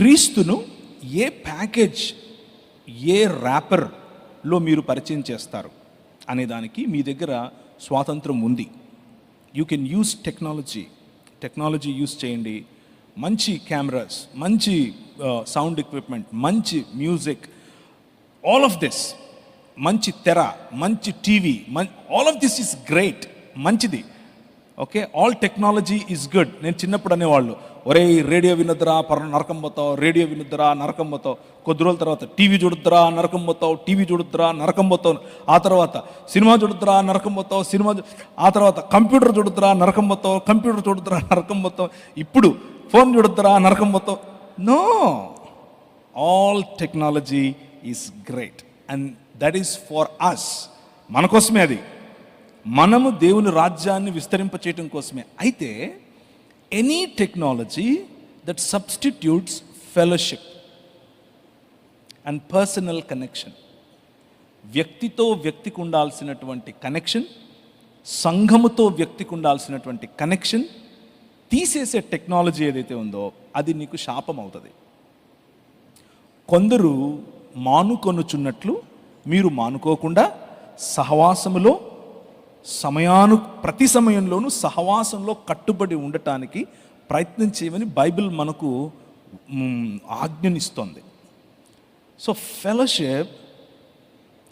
క్రీస్తును ఏ ప్యాకేజ్ ఏ ర్యాపర్లో మీరు పరిచయం చేస్తారు అనే దానికి మీ దగ్గర స్వాతంత్రం ఉంది. You can use technology technology use చేయండి. మంచి కెమెరాస్ మంచి uh, సౌండ్ ఎక్విప్మెంట్ మంచి మ్యూజిక్ ఆల్ ఆఫ్ దిస్ మంచి తెర మంచి TV Mann all of this is great మంచిది. Okay all technology is good నేను చిన్నప్పుడు అనేవాళ్ళు ఒరే రేడియో వినొద్దురా పర నరకం పోతావు రేడియో వినొద్దురా నరకం పోతావు. కొద్ది రోజుల తర్వాత టీవీ చూడొద్దురా నరకం పోతావు టీవీ చూడొద్దురా నరకం పోతావు. ఆ తర్వాత సినిమా చూడొద్దురా నరకం పోతావు సినిమా ఆ తర్వాత కంప్యూటర్ చూడొద్దురా నరకం పోతావు కంప్యూటర్ చూడొద్దురా నరకం పోతావు. ఇప్పుడు ఫోన్ చూడుద్దురా నరకం పోతావు. No! All technology is great and that is for us మన కోసమే అది. మనము దేవుని రాజ్యాన్ని విస్తరింపచేయటం కోసమే. అయితే any technology that substitutes fellowship and personal connection వ్యక్తితో వ్యక్తికి ఉండాల్సినటువంటి కనెక్షన్ సంఘముతో వ్యక్తికి ఉండాల్సినటువంటి కనెక్షన్ తీసేసే టెక్నాలజీ ఏదైతే ఉందో అది నీకు శాపం అవుతుంది. కొందరు మానుకొనుచున్నట్లు మీరు మానుకోకుండా సహవాసములో సమయాను ప్రతి సమయంలోనూ సహవాసంలో కట్టుబడి ఉండటానికి ప్రయత్నం చేయమని బైబిల్ మనకు ఆజ్ఞనిస్తుంది. So fellowship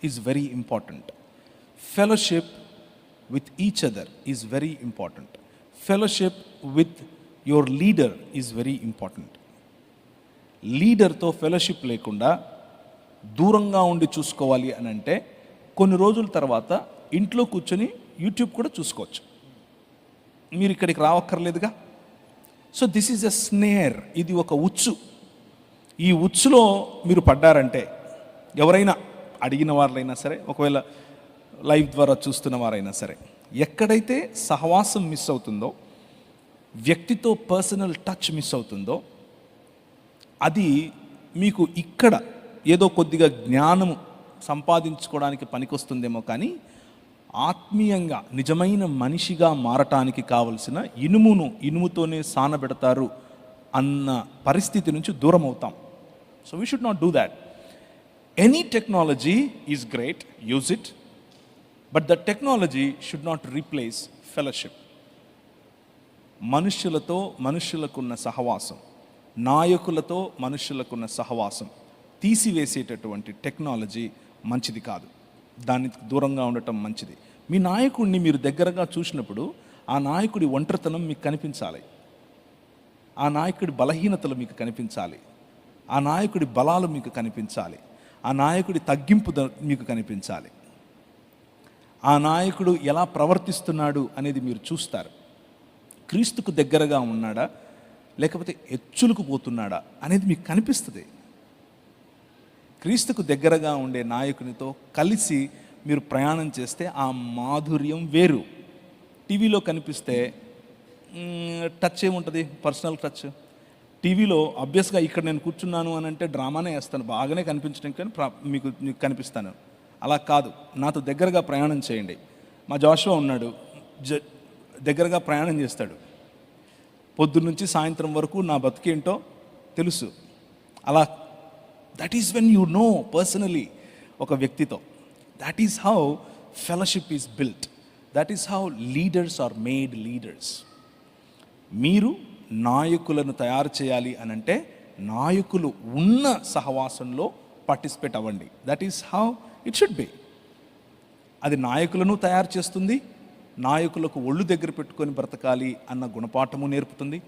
is very important fellowship with each other is very important fellowship with your leader is very important లీడర్తో fellowship లేకుండా దూరంగా ఉండి చూసుకోవాలి అని అంటే కొన్ని రోజుల తర్వాత ఇంట్లో కూర్చొని యూట్యూబ్ కూడా చూసుకోవచ్చు. మీరు ఇక్కడికి రావక్కర్లేదుగా. So this is a snare ఇది ఒక ఉచ్చు. ఈ ఉచ్చులో మీరు పడ్డారంటే ఎవరైనా అడిగిన వారైనా సరే ఒకవేళ లైవ్ ద్వారా చూస్తున్న వారైనా సరే ఎక్కడైతే సహవాసం మిస్ అవుతుందో వ్యక్తితో పర్సనల్ టచ్ మిస్ అవుతుందో అది మీకు ఇక్కడ ఏదో కొద్దిగా జ్ఞానము సంపాదించుకోవడానికి పనికొస్తుందేమో కానీ ఆత్మీయంగా నిజమైన మనిషిగా మారటానికి కావలసిన ఇనుమును ఇనుముతోనే సానబెడతారు అన్న పరిస్థితి నుంచి దూరం అవుతాం so we should not do that any technology is great use it but the technology should not replace fellowship మనుష్యులతో మనుష్యులకున్న సహవాసం నాయకులతో మనుష్యులకున్న సహవాసం తీసివేసేటటువంటి టెక్నాలజీ మంచిది కాదు. దానికి దూరంగా ఉండటం మంచిది. మీ నాయకుడిని మీరు దగ్గరగా చూసినప్పుడు ఆ నాయకుడి ఒంటరితనం మీకు కనిపించాలి. ఆ నాయకుడి బలహీనతలు మీకు కనిపించాలి. ఆ నాయకుడి బలాలు మీకు కనిపించాలి. ఆ నాయకుడి తగ్గింపు మీకు కనిపించాలి. ఆ నాయకుడు ఎలా ప్రవర్తిస్తున్నాడు అనేది మీరు చూస్తారు. క్రీస్తుకు దగ్గరగా ఉన్నాడా? లేకపోతే ఎచ్చులకు పోతున్నాడా? అనేది మీకు కనిపిస్తుంది. క్రీస్తుకు దగ్గరగా ఉండే నాయకునితో కలిసి మీరు ప్రయాణం చేస్తే ఆ మాధుర్యం వేరు. టీవీలో కనిపిస్తే టచ్ ఏముంటుంది? పర్సనల్ టచ్ టీవీలో అబ్వియస్గా ఇక్కడ నేను కూర్చున్నాను అని అంటే డ్రామానే వేస్తాను. బాగానే కనిపించడం కానీ ప్రా- మీకు మీకు కనిపిస్తాను. అలా కాదు. నాతో దగ్గరగా ప్రయాణం చేయండి. మా జాషువా ఉన్నాడు. జ దగ్గరగా ప్రయాణం చేస్తాడు. పొద్దున్నుంచి సాయంత్రం వరకు నా బతికేంటో తెలుసు. అలా that is when you know personally ఒక వ్యక్తితో. That is how fellowship is built that is how leaders are made leaders మీరు నాయకులను తయారు చేయాలి అని అంటే నాయకులు ఉన్న సహవాసంలో పార్టిసిపేట్ అవ్వండి. That is how it should be అది నాయకులను తయారు చేస్తుంది. నాయకులకు ఒళ్ళు దగ్గర పెట్టుకొని బ్రతకాలి అన్న గుణపాఠము నేర్పుతుంది.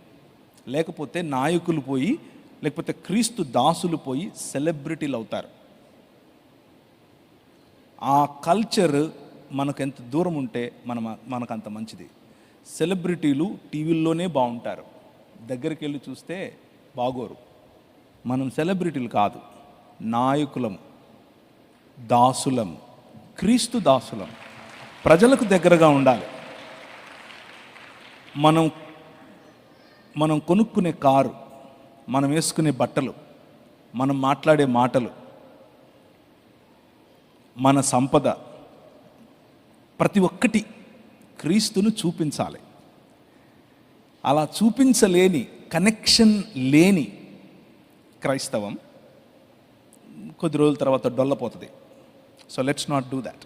లేకపోతే నాయకులు పోయి లేకపోతే క్రీస్తు దాసులు పోయి సెలబ్రిటీలు అవుతారు. ఆ కల్చర్ మనకు ఎంత దూరం ఉంటే మన మనకు అంత మంచిది. సెలబ్రిటీలు టీవీల్లోనే బాగుంటారు. దగ్గరికి వెళ్ళి చూస్తే బాగోరు. మనం సెలబ్రిటీలు కాదు నాయకులం దాసులం క్రీస్తు దాసులం. ప్రజలకు దగ్గరగా ఉండాలి. మనం మనం కొనుక్కునే కారు మనం వేసుకునే బట్టలు మనం మాట్లాడే మాటలు మన సంపద ప్రతి ఒక్కటి క్రీస్తును చూపించాలి. అలా చూపించలేని కనెక్షన్ లేని క్రైస్తవం కొద్ది రోజుల తర్వాత డొల్లపోతుంది. So let's not do that